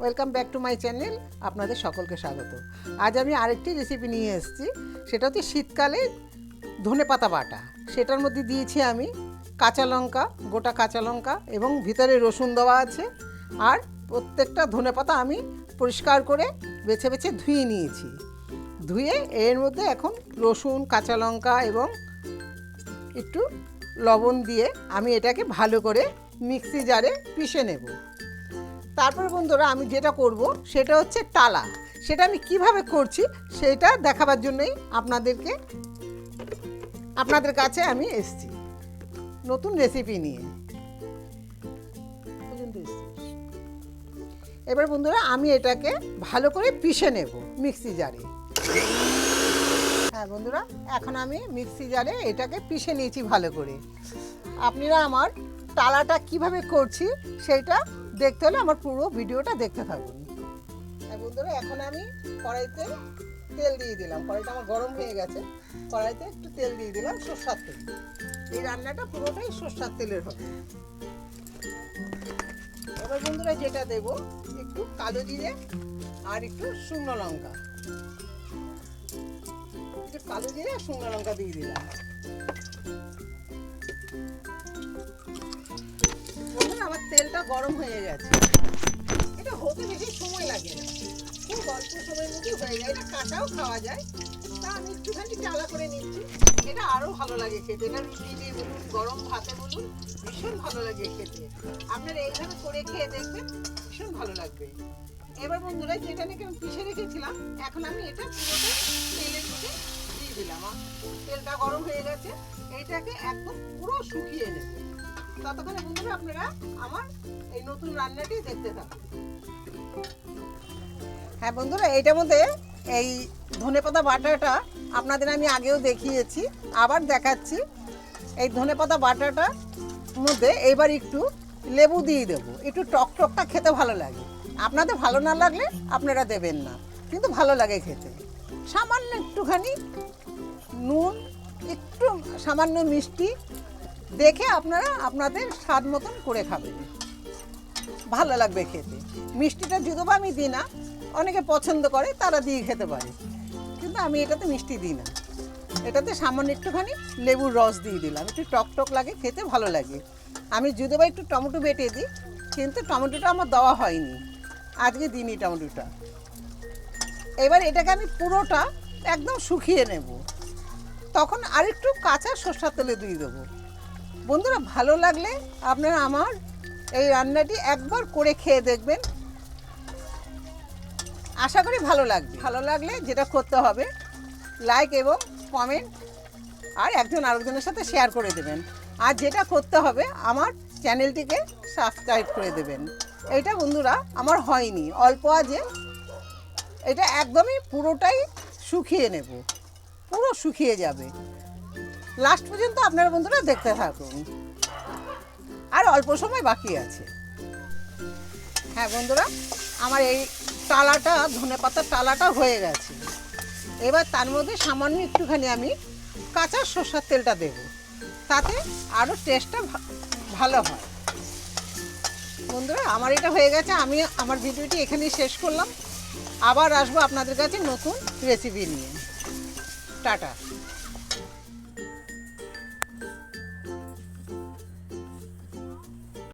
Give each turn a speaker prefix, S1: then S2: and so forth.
S1: Welcome back to my channel আপনাদের সকলকে স্বাগত। আজ আমি আরেকটি রেসিপি নিয়ে এসেছি। সেটা হচ্ছে শীতকালে ধনে পাতা বাটা। সেটার মধ্যে দিয়েছি আমি কাঁচা লঙ্কা, গোটা কাঁচা লঙ্কা এবং ভিতরে রসুন দেওয়া আছে। আর প্রত্যেকটা ধনে পাতা আমি পরিষ্কার করে বেছে বেছে ধুয়ে নিয়েছি। ধুয়ে এর মধ্যে এখন রসুন, কাঁচা লঙ্কা এবং একটু লবণ দিয়ে আমি এটাকে ভালো করে মিক্সি জারে পিষে নেব। তারপর বন্ধুরা আমি যেটা করব, সেটা হচ্ছে টালা সেটা আমি কীভাবে করছি, সেটা দেখাবার জন্যই আপনাদেরকে, আপনাদের কাছে আমি এসেছি। নতুন রেসিপি নিয়ে। এবার বন্ধুরা আমি এটাকে ভালো করে পিষে নেব মিক্সি জারে। হ্যাঁ বন্ধুরা, এখন আমি মিক্সি জারে এটাকে পিষে নিয়েছি ভালো করে। আপনারা আমার টালাটা কীভাবে করছি, সেটা দেখতে হলে আমার পুরো ভিডিওটা দেখতে থাকুন। বন্ধুরা, এখন আমি কড়াইতে তেল দিয়ে দিলাম। কড়াইটা আমার গরম হয়ে গেছে। কড়াইতে একটু তেল দিয়ে দিলাম, সর্ষার তেল। এই রান্নাটা পুরোটাই সর্ষার তেলের হবে। এবার বন্ধুরা, যেটা দেব, একটু কালো জিরে আর একটু শুকনো লঙ্কা। একটু কালো জিরে আর শুকনো লঙ্কা দিয়ে দিলাম। তেলটা গরম হয়ে গেছে। এটা হতে বেশি সময় লাগে। না খুব অল্প সময়ের মধ্যে হয়ে যায়। এটা কাঁচাও খাওয়া যায়। তা আমি একটুখানি চালা করে নিচ্ছি। এটা আরও ভালো লাগে খেতে। এটা রুটি দিয়ে বলুন, গরম ভাতে বলুন, ভীষণ ভালো লাগে খেতে। আপনারা এইভাবে করে খেয়ে দেখবেন, ভীষণ ভালো লাগবে। এবার বন্ধুরা যেটা নাকি আমি পিষে রেখেছিলাম, এখন আমি এটা পুরোটা তেলের মধ্যে দিয়ে দিলাম। তেলটা গরম হয়ে গেছে। এইটাকে একদম পুরো শুকিয়ে নেব। ততক্ষণে বন্ধুরা আপনারা আমার এই নতুন রান্নাটি দেখতে থাকুন। হ্যাঁ বন্ধুরা, এইটার মধ্যে এই ধনেপাতা বাটাটা আপনাদের আমি আগেও দেখিয়েছি, আবার দেখাচ্ছি। এই ধনেপাতা বাটাটার মধ্যে এবার একটু লেবু দিয়ে দেবো। একটু টক টকটা খেতে ভালো লাগে। আপনাদের ভালো না লাগলে আপনারা দেবেন না, কিন্তু ভালো লাগে খেতে। সামান্য একটুখানি নুন, একটু সামান্য মিষ্টি দেখে আপনারা আপনাদের স্বাদ মতন করে খাবেন। ভালো লাগবে খেতে। মিষ্টিটা যদিও আমি দিই না, অনেকে পছন্দ করে, তারা দিয়ে খেতে পারে। কিন্তু আমি এটাতে মিষ্টি দিই না। এটাতে সামান্য একটুখানি লেবুর রস দিয়ে দিলাম। একটু টক টক লাগে, খেতে ভালো লাগে। আমি যদিও বা একটু টমেটো বেটে দিই, কিন্তু টমেটোটা আমার দেওয়া হয়নি। আজকে দিনই টমেটোটা। এবার এটাকে আমি পুরোটা একদম শুকিয়ে নেব। তখন আরেকটু কাঁচা সর্ষার তেলে দিয়ে দেবো। বন্ধুরা, ভালো লাগলে আপনারা আমার এই রান্নাটি একবার করে খেয়ে দেখবেন। আশা করি ভালো লাগবে। ভালো লাগলে যেটা করতে হবে লাইক এবং কমেন্ট আর একজন আরেকজনের সাথে শেয়ার করে দেবেন। আর যেটা করতে হবে, আমার চ্যানেলটিকে সাবস্ক্রাইব করে দেবেন। এইটা বন্ধুরা, আমার হয়নি। অল্প আজে এটা একদমই পুরোটাই শুকিয়ে নেব। পুরো শুকিয়ে যাবে। লাস্ট পর্যন্ত আপনারা বন্ধুরা দেখতে থাকুন। আর অল্প সময় বাকি আছে। হ্যাঁ বন্ধুরা, আমার এই টালাটা, ধনে পাতার টালাটা হয়ে গেছে। এবার তার মধ্যে সামান্য একটুখানি আমি কাঁচা সর্ষার তেলটা দেব। তাতে আরও টেস্টটা ভালো হয়। বন্ধুরা, আমার এটা হয়ে গেছে, আমি আমার ভিডিওটি এখানেই শেষ করলাম। আবার আসব আপনাদের কাছে নতুন রেসিপি নিয়ে। টাটা।